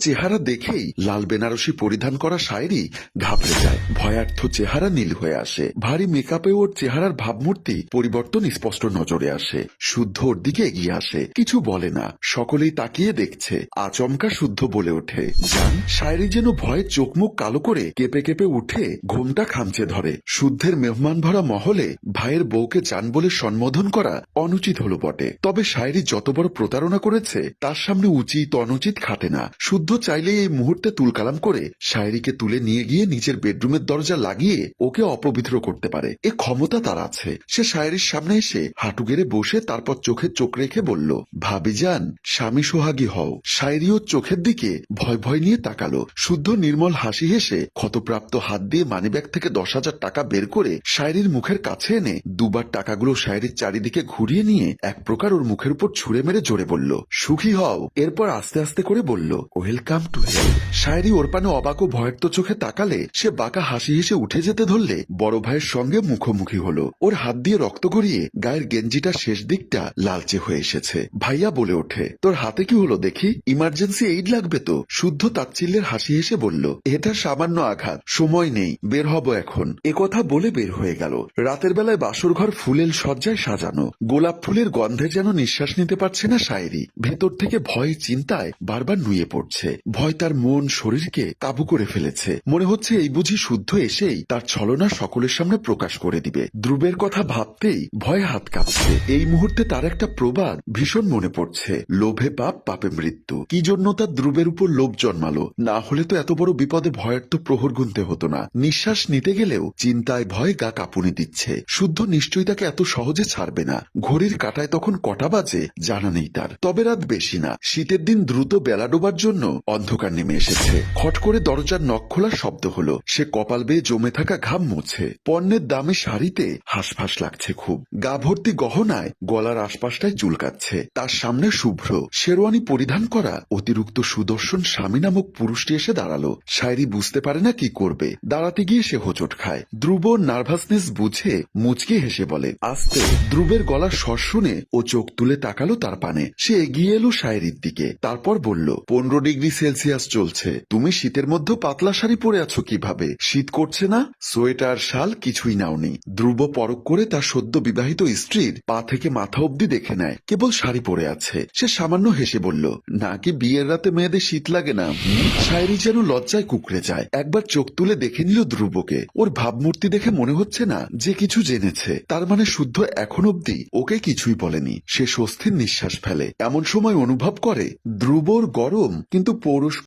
চেহারা দেখেই লাল বেনারসি পরিধান করা শায়রি ঘাবড়ে যায়। ভয়ার্থ চেহারা নীল হয়ে আসে। ভারী মেকআপে ওর চেহারার ভাবমূর্তি পরিবর্তন স্পষ্ট নজরে আসে। শুদ্ধ ওর দিকে এগিয়ে আসে। কিছু বলে না। সকলেই তাকিয়ে দেখছে। আচমকা শুদ্ধ বলে ওঠে। জান শায়রি যেন ভয়ে চোখ মুখ কালো করে কেঁপে কেঁপে উঠে ঘুমটা খামচে ধরে। শুদ্ধের মেহমান ভরা মহলে ভাইয়ের বউকে জান বলে সম্বোধন করা অনুচিত হলো বটে। তবে শায়রি যত বড় প্রতারণা করেছে, তার সামনে উচিত অনুচিত খাটে না। শুদ্ধ চাইলেই এই মুহূর্তে তুলকালাম করে শায়রিকে তুলে নিয়ে গিয়ে নিজের বেডরুমের দরজা লাগিয়ে ওকে অপবিত্র করতে পারে। এ ক্ষমতা তার আছে। সে শায়রির সামনে এসে হাঁটু গেড়ে বসে তারপর চোখে চোখ রেখে বলল, ভাবি যান, স্বামী সোহাগী হও। শায়রিও চোখের দিকে ভয় ভয় নিয়ে তাকালো। শুদ্ধ নির্মল হাসি হেসে ক্ষতপ্রাপ্ত হাত দিয়ে মানিব্যাগ থেকে দশ হাজার টাকা বের করে শায়রির মুখের কাছে এনে দুবার টাকাগুলো শায়রির চারিদিকে ঘুরিয়ে নিয়ে এক প্রকার ওর মুখের উপর ছুঁড়ে মেরে জোরে বলল, সুখী হও। এরপর আস্তে আস্তে করে বলল ওয়েলকাম টু শায়রি ওর পানে অবাক ও ভয়ের চোখে তাকালে সে বাঁকা হাসি হেসে উঠে যেতে ধরলে বড় ভাইয়ের সঙ্গে মুখোমুখি হলো। ওর হাত দিয়ে রক্ত গড়িয়ে গায়ের গেঞ্জিটা শেষ দিকটা লালচে হয়ে এসেছে। ভাইয়া বলে ওঠে, তোর হাতে কি হলো দেখি? ইমার্জেন্সি এইড লাগবে তো? শুদ্ধ তাচ্ছিল্যের হাসি হেসে বলল, এটা সামান্য আঘাত, সময় নেই, বের হব এখন। কথা বলে বের হয়ে গেল। রাতের বেলায় বাসর ঘর ফুলেল সজ্জায় সাজানো। গোলাপ ফুলের গন্ধে যেন নিঃশ্বাস নিতে পারছে না শায়েরি। ভেতর থেকে ভয়ে, চিন্তায় বারবার নুয়ে পড়ছে। ভয় তার মন, শরীরকে কাবু করে ফেলেছে। মনে হচ্ছে এই বুঝি শুদ্ধ এসেই তার ছলনা সকলের সামনে প্রকাশ করে দিবে। ধ্রুবের কথা ভাবতেই ভয়ে হাত কাঁপছে। এই মুহূর্তে তার একটা প্রবাদ ভীষণ মনে পড়ছে। লোভে পাপ, পাপে মৃত্যু। কি জন্য তার ধ্রুবের উপর লোভ জন্মালো? না হলে তো এত বড় বিপদে ভয়ের তো প্রহর গুনতে হতো না। নিঃশ্বাস নিতে গেলেও চিন্তায় ভয় গা কাঁপুনি দিচ্ছে। শুদ্ধ নিশ্চয়ই তাকে এত সহজে ছাড়বে না। ঘড়ির কাটায় তখন কটা বাজে জানা নেই তার। তবে রাত বেশি না। শীতের দিন দ্রুত বেলা ডোবার জন্য অন্ধকার নেমে এসেছে। খট করে দরজার নখ খোলার শব্দ হলো। সে কপাল বেয়ে জমে থাকা ঘাম মুছে। পণ্যের দামে শাড়িতে হাঁসফাঁস লাগছে খুব। গা ভর্তি গহনায় গলার আশপাশটায় চুলকাচ্ছে। তার সামনে শুভ্র। শেরওয়ানি পরিধান করা অতিরিক্ত সুদর্শন স্বামী নামক পুরুষটি এসে দাঁড়াল। শায়রি বুঝতে পারে না কি করবে। দাঁড়াতে গিয়ে সে হোঁচট খায়। ধ্রুব নার্ভাসনেস বুঝে মুচকে হেসে বলে, আস্তে। ধ্রুবের গলার স্বর শুনে ও চোখ তুলে তাকালো তার পানে। সে এগিয়ে এলো শায়রির দিকে। তারপর বলল, পনেরো ডিগ্রি সেলসিয়াস চলছে। তুমি শীতের মধ্যে পাতলা শাড়ি পরে আছো কীভাবে? শীত করছে না? সোয়েটার, শাল কিছুই নাওনি। ধ্রুব পরক করে তার সদ্য বিবাহিত স্ত্রীর পা থেকে মাথা অব্দি দেখে নেয়। কেবল শাড়ি পরে আছে। সে সামান্য হেসে বলল নাকি বিয়ের রাতে মেয়েদের শীত লাগে না? শায়রি যেন লজ্জায় কুকড়ে যায়। একবার চোখ তুলে দেখে নিল ধ্রুবকে। ওর ভাবমূর্তি দেখে মনে হচ্ছে না যে কিছু জেনেছে। তার মানে শুদ্ধ এখন অব্দি ওকে কিছুই বলেনি। সে স্বস্তির নিঃশ্বাস ফেলে। এমন সময় অনুভব করে, ধ্রুবর গরম, কিন্তু muito poros.